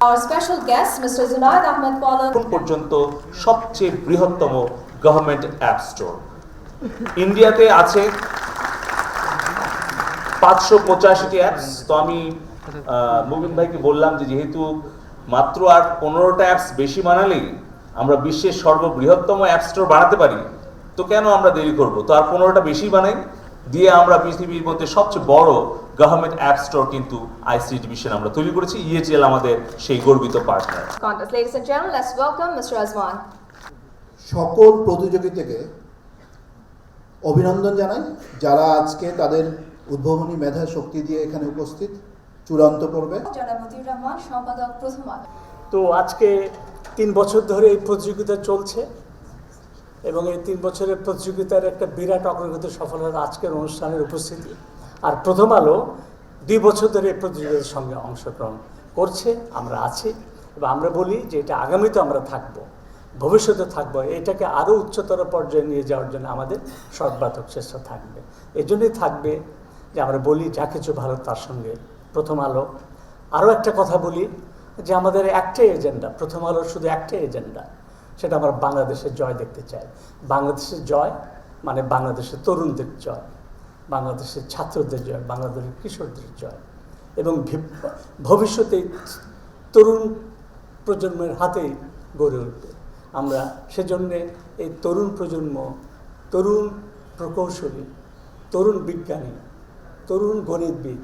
Our special guest, Mr. Zunaid Ahmed Paula. এখন পর্যন্ত সবচেয়ে বৃহত্তম গভর্নমেন্ট অ্যাপ স্টোর ইন্ডিয়াতে আছে পাঁচশো পঁচাশিটি অ্যাপস তো আমি মুবিন ভাইকে বললাম যে যেহেতু মাত্র আর পনেরোটা অ্যাপস বেশি বানালেই আমরা বিশ্বের সর্ববৃহত্তম অ্যাপ স্টোর বানাতে পারি তো কেন আমরা দেরি করব তো আর পনেরোটা বেশি বানাই দিয়ে আমরা পৃথিবীর মধ্যে সবচেয়ে বড় গভর্নমেন্ট অ্যাপ স্টোর কিন্তু আইসি ডিভিশন আমরা তৈরি করেছি ইএটিএল আমাদের সেই গর্বিত partner Contest. Ladies and gentlemen, let's welcome Mr. Azwan. সকল প্রতিযোগিতাকে অভিনন্দন জানাই যারা আজকে তাদের উদ্ভাবনী মেধা শক্তি দিয়ে এখানে উপস্থিত চূড়ান্ত সম্পাদক প্রথম তো আজকে তিন বছর ধরে এই প্রতিযোগিতা চলছে এবং এই তিন বছরের প্রতিযোগিতার একটা বিরাট অগ্রগতি সফল হলো আজকের অনুষ্ঠানের উপস্থিতি আর প্রথম আলো দুই বছর ধরে প্রতিযোগিতার সঙ্গে অংশগ্রহণ করছে, আমরা আছি। এবং আমরা বলি যে এটা আগামীতে আমরা থাকব, ভবিষ্যতে থাকব। এটাকে আরও উচ্চতর পর্যায়ে নিয়ে যাওয়ার জন্য আমাদের সর্বাত্মক চেষ্টা থাকবে। এই জন্যই থাকবে যে আমরা বলি যা কিছু ভালো তার সঙ্গে। প্রথম আলো। আরও একটা কথা বলি যে আমাদের একটাই এজেন্ডা, প্রথম আলোর শুধু একটাই এজেন্ডা, সেটা আমরা বাংলাদেশের জয় দেখতে চাই। বাংলাদেশের জয় মানে বাংলাদেশের তরুণদের জয়। বাংলাদেশের ছাত্রদের জয় বাংলাদেশের কিশোরদের জয় এবং ভি- ভবিষ্যতে তরুণ প্রজন্মের হাতেই গড়ে উঠবে আমরা সেজন্যে এই তরুণ প্রজন্ম তরুণ প্রকৌশলী তরুণ বিজ্ঞানী তরুণ গণিতবিদ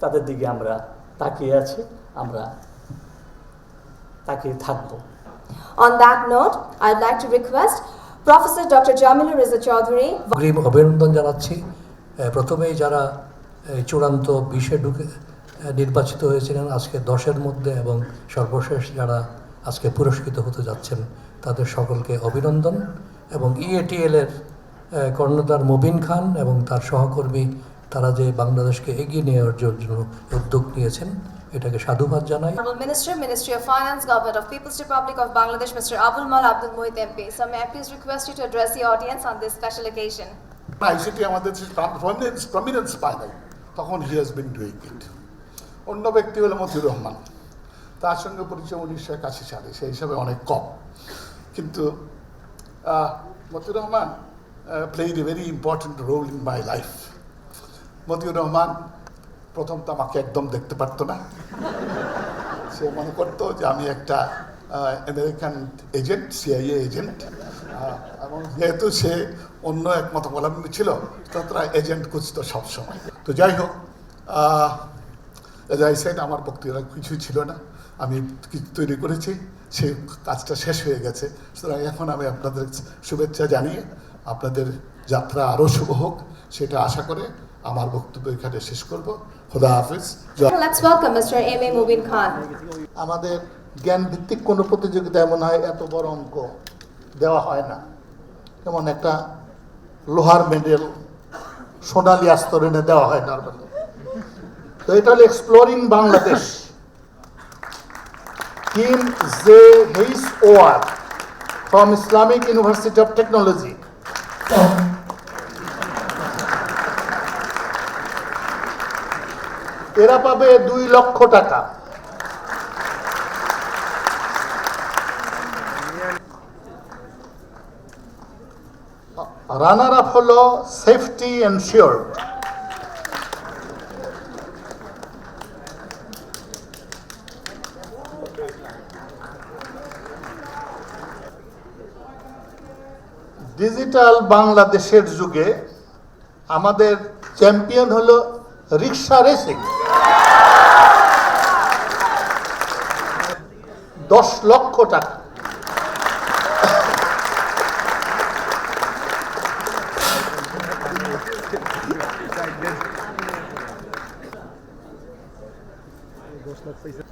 তাদের দিকে আমরা তাকিয়ে আছি আমরা তাকিয়ে থাকব On that note, I'd like to request Professor Dr. Jamila Riza Chaudhary, অগ্রিম অভিনন্দন জানাচ্ছি প্রথমেই যারা এই চূড়ান্ত বিশে ঢুকে নির্বাচিত হয়েছিলেন আজকে দশের মধ্যে এবং সর্বশেষ যারা আজকে পুরস্কৃত হতে যাচ্ছেন, তাদের সকলকে অভিনন্দন এবং ইএটিএলের কর্ণধার মুবিন খান এবং তার সহকর্মী তারা যে বাংলাদেশকে এগিয়ে নেওয়ার জন্য উদ্যোগ নিয়েছেন, এটাকে সাধুবাদ জানাই। Honourable minister ministry of finance government of people's republic of Bangladesh mister Abul Mal Abdul Muhith MP so may please request you to address the audience on this special occasion occasion. ICT আমাদের prominence পায় নাই, তখন he has been doing it অন্য ব্যক্তি হলো মতিউর রহমান। তার সঙ্গে পরিচয় উনিশশো একাশি সালে, সেই হিসাবে অনেক কম। কিন্তু Motiur Rahman played a very important role in my life Motiur Rahman প্রথম তো আমাকে একদম দেখতে পারতো না। সে মনে করতো যে আমি একটা আমেরিকান এজেন্ট সিআইএ এজেন্ট এবং যেহেতু সে অন্য এক মতাবলম্বী ছিল তারা এজেন্ট খুঁজতো সবসময়। তো যাই হোক যাই সাইড আমার বক্তৃতা কিছুই ছিল না। আমি কিছু তৈরি করেছি সেই কাজটা শেষ হয়ে গেছে। সুতরাং এখন আমি আপনাদের শুভেচ্ছা জানিয়ে আপনাদের যাত্রা আরও শুভ হোক সেটা আশা করে আমার বক্তব্য এখানে শেষ করব। খোদা হাফিজ. আমাদের জ্ঞান ভিত্তিক কোনো প্রতিযোগিতা এমন হয়, এত বড় অঙ্ক দেওয়া হয় না। যেমন একটা লোহার মেডেল সোনালি আস্তরণে দেওয়া হয় নর্মালি। তো এটা হলো exploring Bangladesh. Kim J Hayes were from Islamic University of Technology এরা পাবে দুই লক্ষ টাকা। রানার আপ হলো সেফটি এনশিওর ডিজিটাল বাংলাদেশের যুগে আমাদের চ্যাম্পিয়ন হলো রিক্সা রেসিং দশ লক্ষ টাকা। Let's face it.